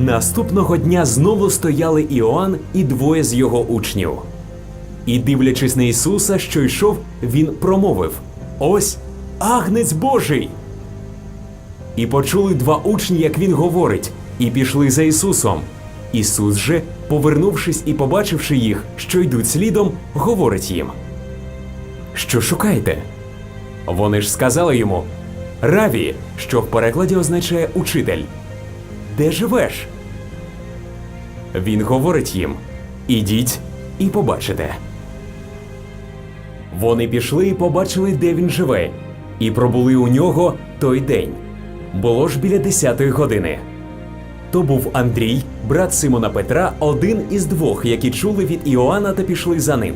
Наступного дня знову стояли Іоанн і двоє з його учнів. І, дивлячись на Ісуса, що йшов, він промовив: Ось агнець Божий! І почули два учні, як він говорить, і пішли за Ісусом. Ісус же, повернувшись і побачивши їх, що йдуть слідом, говорить їм: Що шукаєте? Вони ж сказали йому: Раві, що в перекладі означає учитель. Де живеш? Він говорить їм: Ідіть і побачите. Вони пішли і побачили, де він живе, і пробули у нього той день. Було ж біля десятої години. То був Андрій, брат Симона Петра, один із двох, які чули від Іоанна та пішли за ним.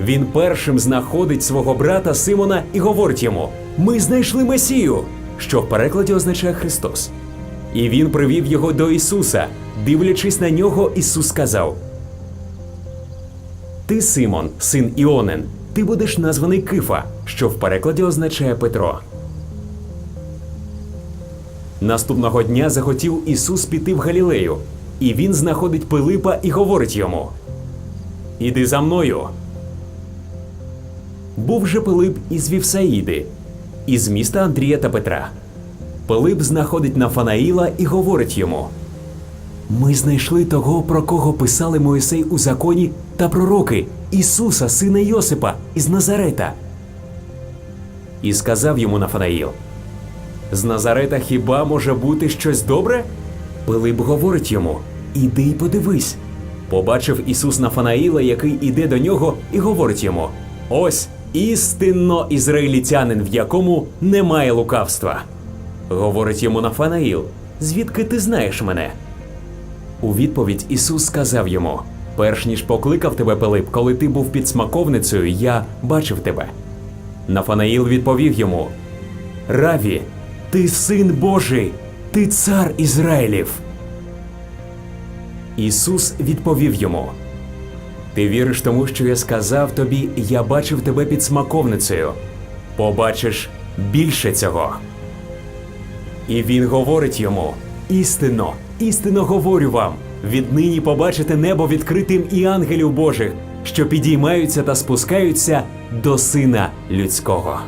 Він першим знаходить свого брата Симона і говорить йому: Ми знайшли Месію, що в перекладі означає Христос. І він привів його до Ісуса. Дивлячись на нього, Ісус сказав: Ти, Симон, син Іонин, ти будеш названий Кифа, що в перекладі означає Петро. Наступного дня захотів Ісус піти в Галілею, і він знаходить Пилипа і говорить йому: Іди за мною. Був же Пилип із Вівсаїди, із міста Андрія та Петра. Пилип знаходить Нафанаїла і говорить йому: Ми знайшли того, про кого писали Моїсей у законі та пророки, Ісуса, сина Йосипа, із Назарета. І сказав йому Нафанаїл: З Назарета хіба може бути щось добре? Пилип говорить йому: Іди й подивись. Побачив Ісус Нафанаїла, який іде до нього, і говорить йому: Ось істинно ізраїльтянин, в якому немає лукавства. Говорить йому Нафанаїл: Звідки ти знаєш мене? У відповідь Ісус сказав йому: Перш ніж покликав тебе Пилип, коли ти був під смаковницею, я бачив тебе. Нафанаїл відповів йому: Раві, ти син Божий, ти цар Ізраїлів. Ісус відповів йому: Ти віриш тому, що я сказав тобі, я бачив тебе під смаковницею. Побачиш більше цього. І він говорить йому: істинно, істинно говорю вам. Віднині побачите небо відкритим і ангелів Божих, що підіймаються та спускаються до Сина Людського.